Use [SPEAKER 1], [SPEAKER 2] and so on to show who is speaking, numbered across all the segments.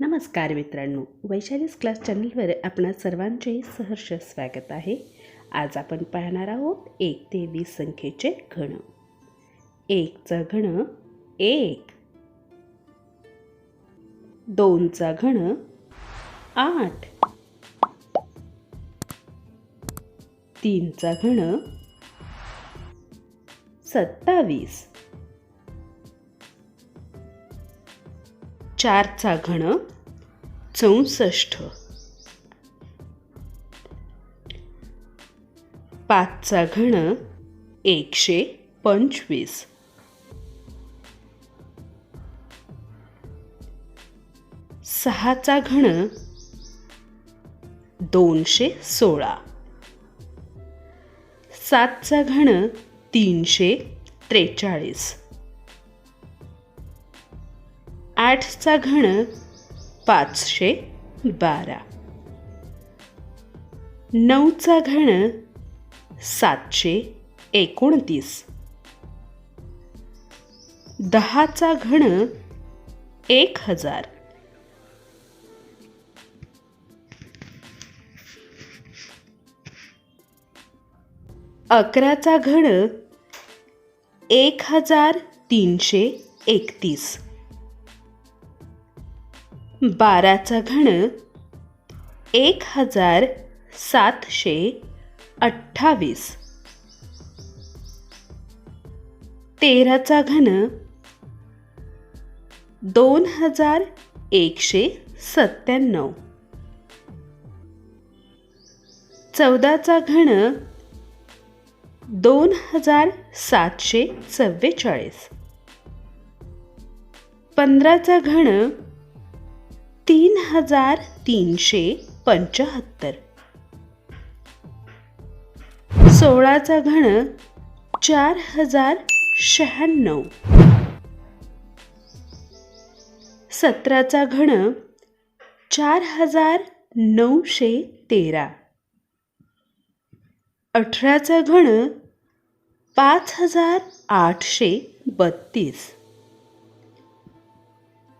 [SPEAKER 1] नमस्कार मित्रांनो वैशालीस क्लास चॅनलवर आपणा सर्वांचे सहर्ष स्वागत आहे. आज आपण पाहणार आहोत एक ते वीस संख्येचे घण एकचा घण एक. दोनचा घण आठ. तीनचा घण सत्तावीस. चारचा घन चौसष्ट. पाचचा घन एकशे पंचवीस. सहाचा घन दोनशे सोळा. सातचा घन तीनशे त्रेचाळीस. आठचा घन पाचशे बारा. नऊचा घन सातशे एकोणतीस. दहाचा घन एक हजार. अकराचा घन एक हजार तीनशे एकतीस. बाराचा घन एक हजार सातशे अठ्ठावीस. तेराचा घन दोन हजार एकशे सत्त्याण्णव. चौदाचा घन दोन हजार सातशे चव्वेचाळीस पंधराचा घन हजार तीनशे पंचाहत्तर सोळाचा घन चार हजार शहाण्णव. सतराचा घन चार हजार नऊशे तेरा. अठराचा घन पाच हजार आठशे बत्तीस.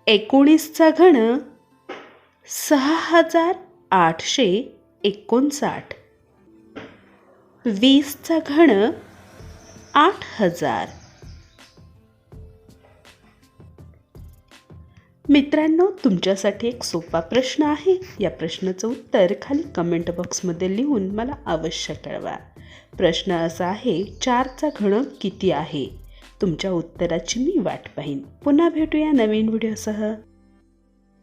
[SPEAKER 1] एकोणीसचा घन सहा हजार आठशे एकोणसाठ. वीसचा घण आठ हजार. मित्रांनो तुमच्यासाठी एक सोपा प्रश्न आहे. या प्रश्नाचं उत्तर खाली कमेंट बॉक्समध्ये लिहून मला अवश्य कळवा. प्रश्न असा आहे चारचा घन किती आहे? तुमच्या उत्तराची मी वाट पाहीन. पुन्हा भेटूया नवीन व्हिडिओसह.